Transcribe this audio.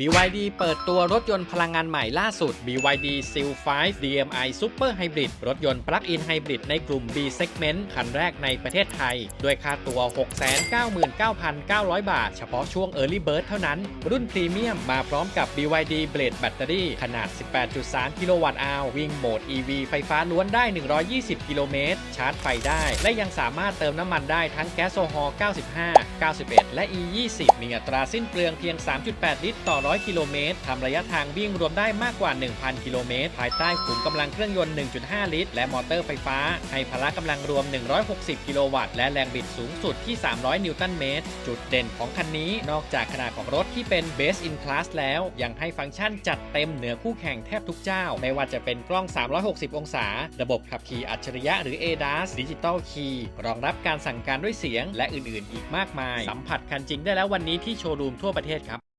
BYD เปิดตัวรถยนต์พลังงานใหม่ล่าสุด BYD Seal 5 DMI Super Hybrid รถยนต์ปลั๊กอินไฮบริดในกลุ่ม B Segment คันแรกในประเทศไทย ด้วยค่าตัว 699,900 บาท เฉพาะช่วง Early Bird เท่านั้น รุ่นพรีเมียมมาพร้อมกับ BYD Blade แบตเตอรี่ขนาด 18.3 กิโลวัตต์อาววิ่งโหมด EV ไฟฟ้าล้วนได้ 120 กิโลเมตร ชาร์จไฟได้ และยังสามารถเติมน้ำมันได้ทั้งแก๊สโซฮอล์95 91 และ E 20 มีอัตราสิ้นเปลืองเพียง 3.8 ลิตรต่อ100 กิโลเมตรทำระยะทางวิ่งรวมได้มากกว่า 1,000 กิโลเมตร ภายใต้ขุมกำลังเครื่องยนต์ 1.5 ลิตร และมอเตอร์ไฟฟ้า ให้พละกำลังรวม 160 กิโลวัตต์ และแรงบิดสูงสุดที่ 300 นิวตันเมตร จุดเด่นของคันนี้นอกจากขนาดของรถที่เป็น Base in Class แล้ว ยังให้ฟังก์ชันจัดเต็มเหนือคู่แข่งแทบทุกเจ้า ไม่ว่าจะเป็นกล้อง 360 องศา ระบบขับขี่อัจฉริยะหรือ ADAS Digital Key รองรับการสั่งการด้วยเสียง และอื่นๆ อีกมากมาย สัมผัสคันจริงได้แล้ววันนี้ที่โชว์รูมทั่วประเทศครับ